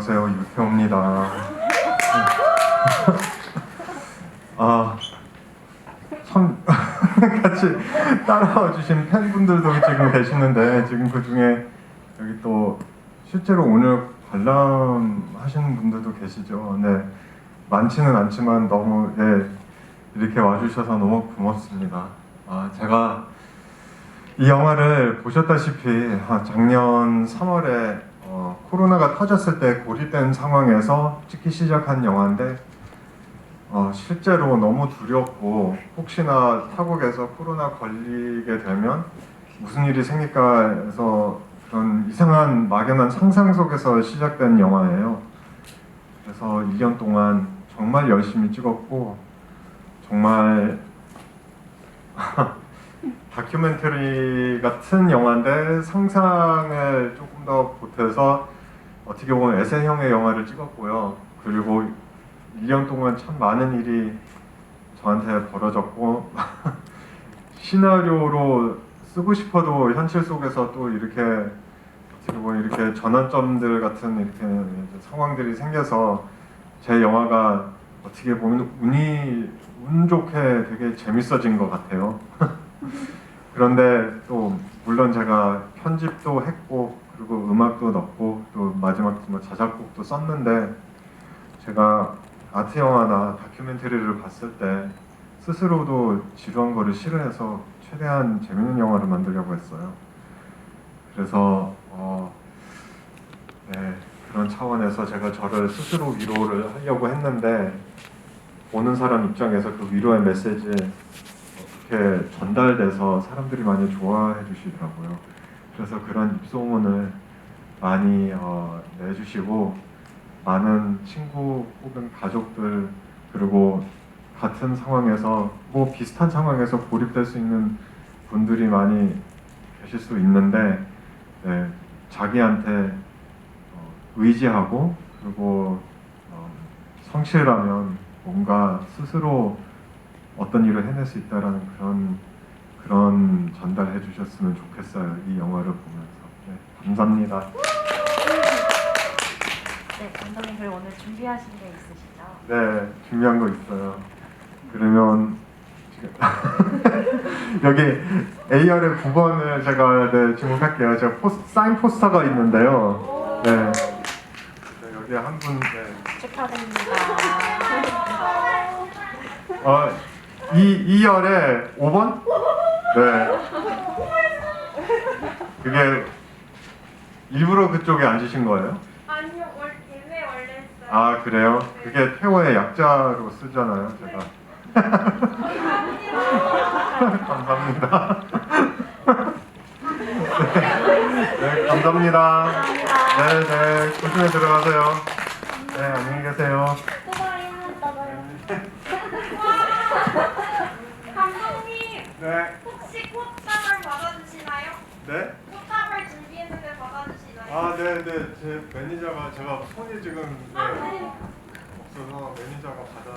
안녕하세요 유표입니다. 아, 선 같이 따라와 주신 팬분들도 지금 계시는데 지금 그 중에 여기 또 실제로 오늘 관람 하시는 분들도 계시죠. 네, 많지는 않지만 너무 네, 이렇게 와주셔서 너무 고맙습니다. 아, 제가 이 영화를 보셨다시피 아, 작년 3월에 코로나가 터졌을 때 고립된 상황에서 찍기 시작한 영화인데 어, 실제로 너무 두렵고 혹시나 타국에서 코로나 걸리게 되면 무슨 일이 생길까 해서 그런 이상한 막연한 상상 속에서 시작된 영화예요. 그래서 1년 동안 정말 열심히 찍었고 정말 다큐멘터리 같은 영화인데 상상을 조금 더 보태서 어떻게 보면 에세형의 영화를 찍었고요. 그리고 1년 동안 참 많은 일이 저한테 벌어졌고 시나리오로 쓰고 싶어도 현실 속에서 또 이렇게 어떻게 보면 이렇게 전환점들 같은 이렇게 상황들이 생겨서 제 영화가 어떻게 보면 운이 운 좋게 되게 재밌어진 것 같아요. 그런데 또 물론 제가 편집도 했고 그리고 음악도 넣고 또 마지막 뭐 자작곡도 썼는데 제가 아트 영화나 다큐멘터리를 봤을 때 스스로도 지루한 거를 싫어해서 최대한 재밌는 영화를 만들려고 했어요. 그래서 어, 네, 그런 차원에서 제가 저를 스스로 위로를 하려고 했는데 보는 사람 입장에서 그 위로의 메시지 어떻게 전달돼서 사람들이 많이 좋아해 주시더라고요. 그래서 그런 입소문을 많이 어, 내주시고 많은 친구 혹은 가족들 그리고 같은 상황에서 뭐 비슷한 상황에서 고립될 수 있는 분들이 많이 계실 수 있는데 네, 자기한테 어, 의지하고 그리고 어, 성실하면 뭔가 스스로 어떤 일을 해낼 수 있다라는 그런 그런 전달해 주셨으면 좋겠어요 이 영화를 보면서 네, 감사합니다. 네, 감독님 그리고 오늘 준비하신 게 있으시죠? 네, 준비한 거 있어요. 그러면 지금 여기 AR의 9번을 제가 네, 주목할게요. 제가 포스, 사인 포스터가 있는데요. 네, 네 여기 한 분, 네. 축하드립니다. 어, 이 2열에 5번? 네. 그게 일부러 그쪽에 앉으신 거예요? 아 그래요? 그게 태호의 약자로 쓰잖아요, 제가. 감사합니다. 네, 감사합니다. 네, 네, 조심히 들어가세요. 네, 안녕히 계세요. 감독님, 네, 혹시 꽃다발 받아주시나요? 네. 꽃다발 아, 네, 네, 제 매니저가 제가 손이 지금 네, 아, 네. 없어서 매니저가 받아